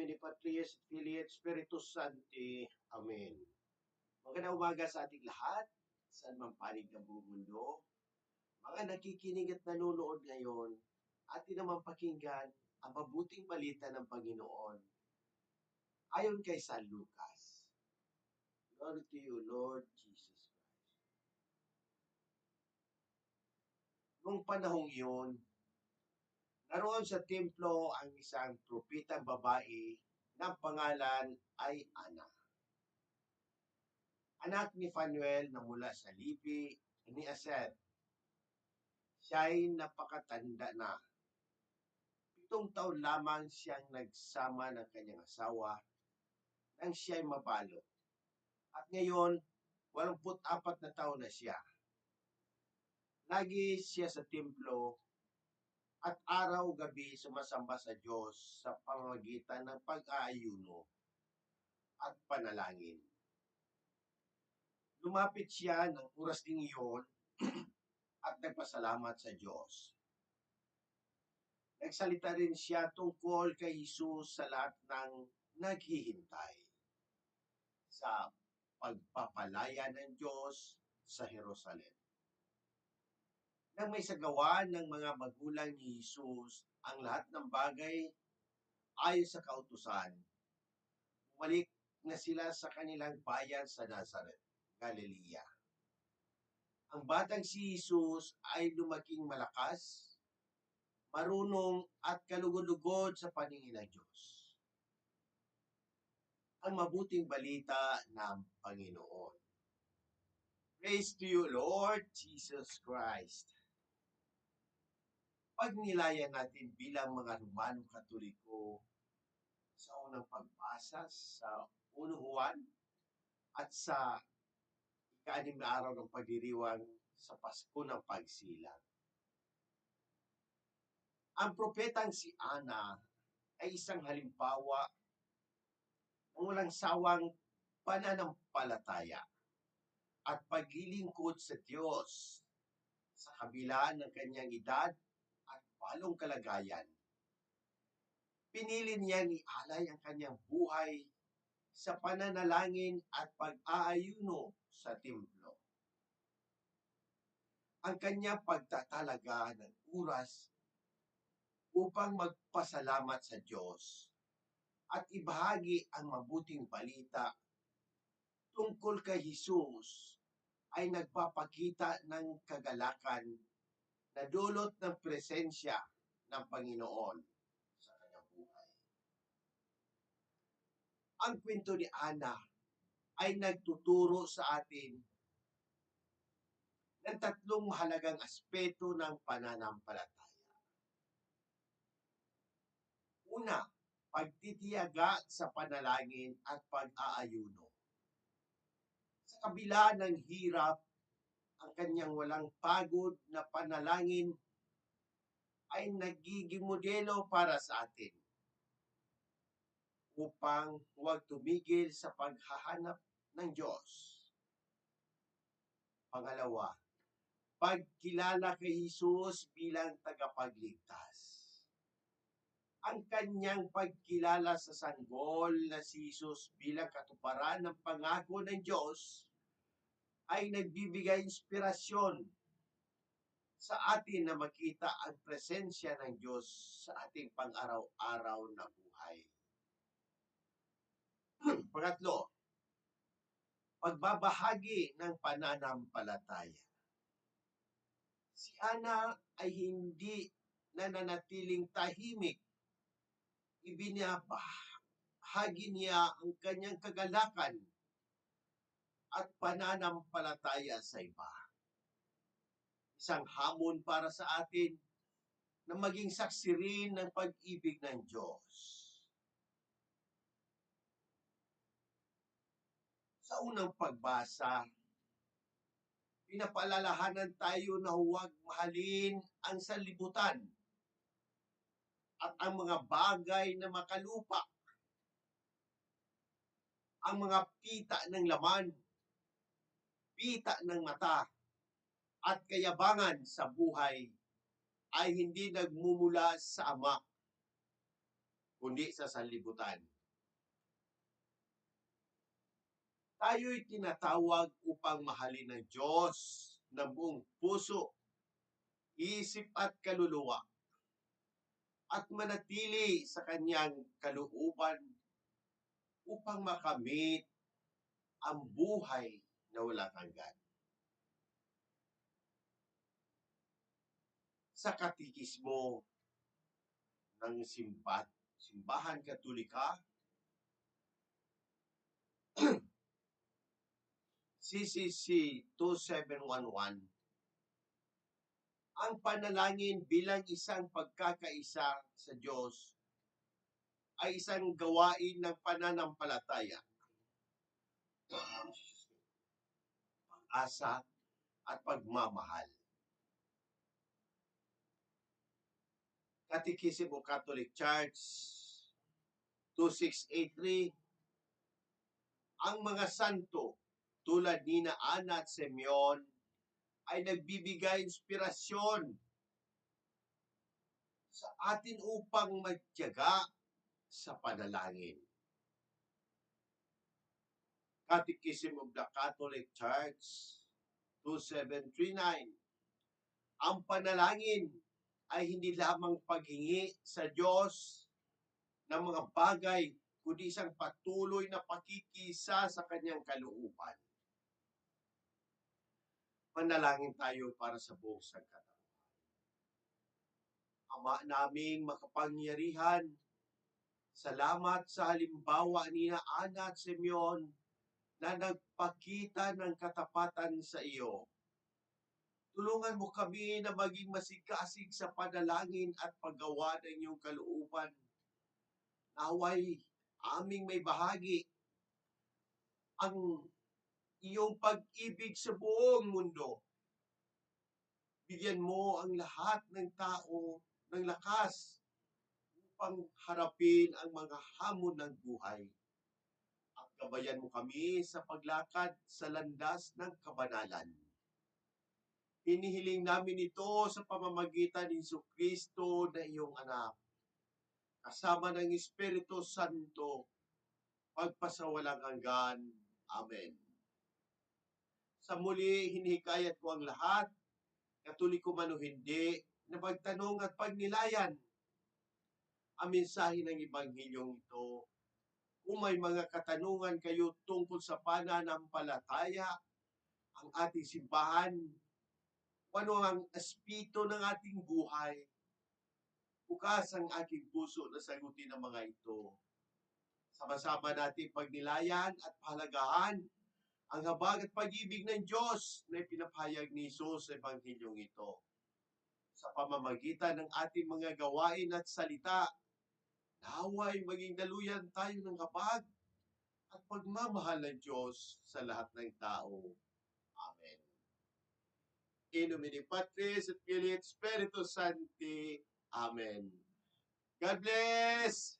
Domini Patris, Filii et Spiritus Sancti. Amen. Magandang umaga sa ating lahat, saan man panig ng buong mundo. Mga nakikinig at nanonood ngayon, atin naman pakinggan ang mabuting balita ng Panginoon. Ayon kay San Lucas. Glory to you, Lord Jesus Christ. Noong panahong iyon, naroon sa templo ang isang propitang babae na ang pangalan ay Ana. Anak ni Fanuel na mula sa lipi ni Aser. Siya ay napakatanda na. Pitong taon lamang siyang nagsama ng kanyang asawa nang siya ay mabalo. At ngayon, 84 na taon na siya. Lagi siya sa templo at araw-gabi sumasamba sa Diyos sa pamamagitan ng pag-aayuno at panalangin. Lumapit siya ng oras ding iyon at nagpasalamat sa Diyos. Nagsalita rin siya tungkol kay Jesus sa lahat ng naghihintay sa pagpapalaya ng Diyos sa Jerusalem. Nang may sagawa ng mga magulang ni Jesus ang lahat ng bagay ayon sa kautusan, bumalik na sila sa kanilang bayan sa Nazareth, Galilea. Ang batang si Jesus ay lumaking malakas, marunong at kalugod-lugod sa paningin ng Diyos. Ang mabuting balita ng Panginoon. Praise to you, Lord Jesus Christ. Pag nilayan natin bilang mga Romano Katoliko sa unang pagbasa sa 1 Juan at sa ika-anim na araw ng pagdiriwang sa Pasko ng Pagsilang. Ang propetang si Ana ay isang halimbawa ng walang sawang pananampalataya at paglilingkod sa Diyos sa kabila ng kanyang edad walong kalagayan. Pinili niya ni alay ang kanyang buhay sa pananalangin at pag-aayuno sa templo. Ang kanyang pagtatalaga ng oras upang magpasalamat sa Diyos at ibahagi ang mabuting balita tungkol kay Jesus ay nagpapakita ng kagalakan na dulot ng presensya ng Panginoon sa kanyang buhay. Ang kwento ni Ana ay nagtuturo sa atin ng tatlong mahalagang aspeto ng pananampalataya. Una, pagtitiyaga sa panalangin at pag-aayuno. Sa kabila ng hirap, ang kanyang walang pagod na panalangin ay nagiging modelo para sa atin upang huwag tumigil sa paghahanap ng Diyos. Pangalawa, pagkilala kay Jesus bilang tagapagligtas. Ang kanyang pagkilala sa sanggol na si Jesus bilang katuparan ng pangako ng Diyos ay nagbibigay inspirasyon sa atin na makita ang presensya ng Diyos sa ating pang-araw-araw na buhay. Pangatlo, pagbabahagi ng pananampalataya. Si Ana ay hindi nananatiling tahimik. Ibinabahagi niya ang kanyang kagalakan at pananampalataya sa iba. Isang hamon para sa atin na maging saksi rin ng pag-ibig ng Diyos. Sa unang pagbasa, pinapalalahanan tayo na huwag mahalin ang sanlibutan at ang mga bagay na makalupa, ang mga pita ng laman, pita ng mata, at kayabangan sa buhay ay hindi nagmumula sa Ama, kundi sa sanlibutan. Tayo'y tinatawag upang mahalin ng Diyos ng buong puso, isip at kaluluwa at manatili sa kanyang kalooban upang makamit ang buhay na walang hanggan. Sa katikismo ng simbat, simbahan katolika, CCC 2711, ang panalangin bilang isang pagkakaisa sa Diyos ay isang gawain ng pananampalataya, pag-asa at pagmamahal. Catechism of Catholic Church 2683 Ang mga santo tulad ni na Ana at Simeon ay nagbibigay inspirasyon sa atin upang magtiyaga sa panalangin. Catechism of the Catholic Church 2739 Ang panalangin ay hindi lamang paghingi sa Diyos ng mga bagay, kundi isang patuloy na pakikisa sa kanyang kalooban. Manalangin tayo para sa buong sangkatauhan. Ama naming makapangyarihan, salamat sa halimbawa ni na Ana at Simeon na nagpakita ng katapatan sa iyo. Tulungan mo kami na maging masigasig sa panalangin at paggawa ng iyong kalooban. Naway aming may bahagi ang iyong pag-ibig sa buong mundo. Bigyan mo ang lahat ng tao ng lakas upang harapin ang mga hamon ng buhay. Gabayan mo kami sa paglakad sa landas ng kabanalan. Hinihiling namin ito sa pamamagitan ni Kristo na iyong anak. Kasama ng Espiritu Santo, pagpasawalang hanggan. Amen. Sa muli, hinihikayat ko ang lahat, katoliko man o hindi, na magtanong at pagnilayan ang mensahe ng Ebanghilyong ito. Kung may mga katanungan kayo tungkol sa pananampalataya, ang ating simbahan, ano ang espito ng ating buhay, bukas ang aking puso na sagutin ang mga ito. Sama-sama natin pagnilayan at pahalagahan ang habag at pag-ibig ng Diyos na pinapahayag ni Jesus sa Ebanghilyong ito. Sa pamamagitan ng ating mga gawain at salita, naway maging daluyan tayo ng habag at pagmamahal ng Diyos sa lahat ng tao. Amen. In nomine Patris et Filii Spiritus Sancti. Amen. God bless!